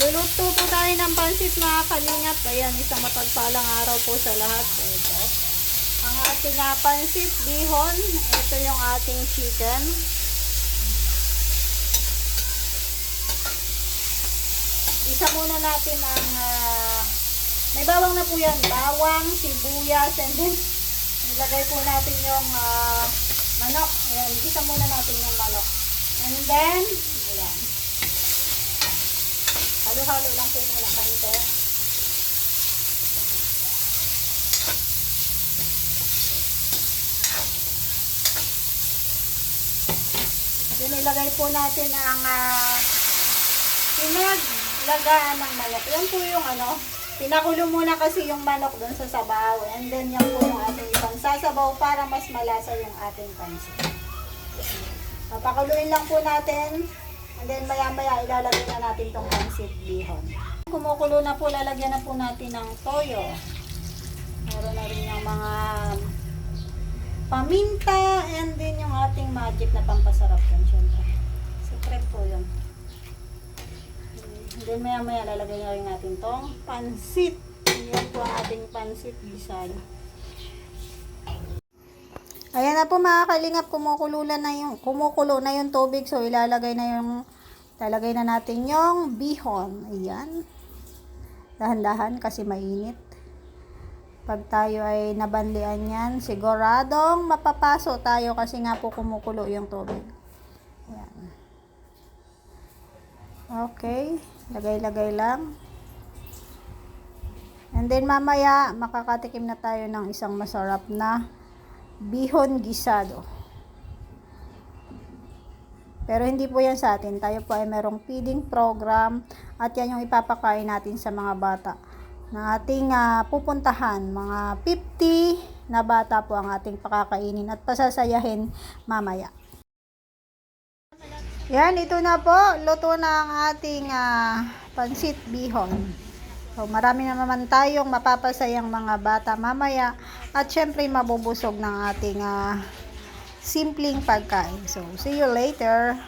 Magluluto po tayo ng pansit mga kalingap. Ayan, isang mapagpalang araw po sa lahat. Ito. Ang ating uh, pansit bihon. Ito yung ating chicken. Isa muna natin ang ah, may bawang na po yan. Bawang, sibuyas, and then nilagay po natin yung ah, manok. Ayan, isa muna natin yung manok. And then, Halo-halo lang po muna konti. Yun, ilagay po natin ang uh, pinaglagaan ng manok. Yan po yung ano, pinakulo muna kasi yung manok doon sa sabaw. And then yan po yung ating ibang sasabaw para mas malasa yung ating pansit. Papakuluin lang po natin. And then maya-maya ilalagay na natin tong pansit bihon. Kumukulo na po, lalagyan na po natin ng toyo. Meron na rin yung mga paminta and then yung ating magic na pampasarap yun syempre. Secret po yun. And then maya-maya lalagay na rin natin tong pansit. Yan po ang ating pansit bisan. Ayan na po mga kalingap, kumukulo na yung, kumukulo na yung tubig. So, ilalagay na yung, lalagay na natin yung bihon. Ayan. Dahan-dahan kasi mainit. Pag tayo ay nabanlian yan, siguradong mapapaso tayo kasi nga po kumukulo yung tubig. Ayan. Okay. Lagay-lagay lang. And then mamaya, makakatikim na tayo ng isang masarap na bihon gisado. Pero hindi po yan sa atin. Tayo po ay merong feeding program at yan yung ipapakain natin sa mga bata na ating ah, pupuntahan. Mga 50 na bata po ang ating pakakainin at pasasayahin mamaya. Yan, ito na po. Luto na ang ating ah, pansit bihon. So, marami na naman tayong mapapasayang mga bata mamaya at syempre mabubusog ng ating ah, simpleng pagkain. So, see you later.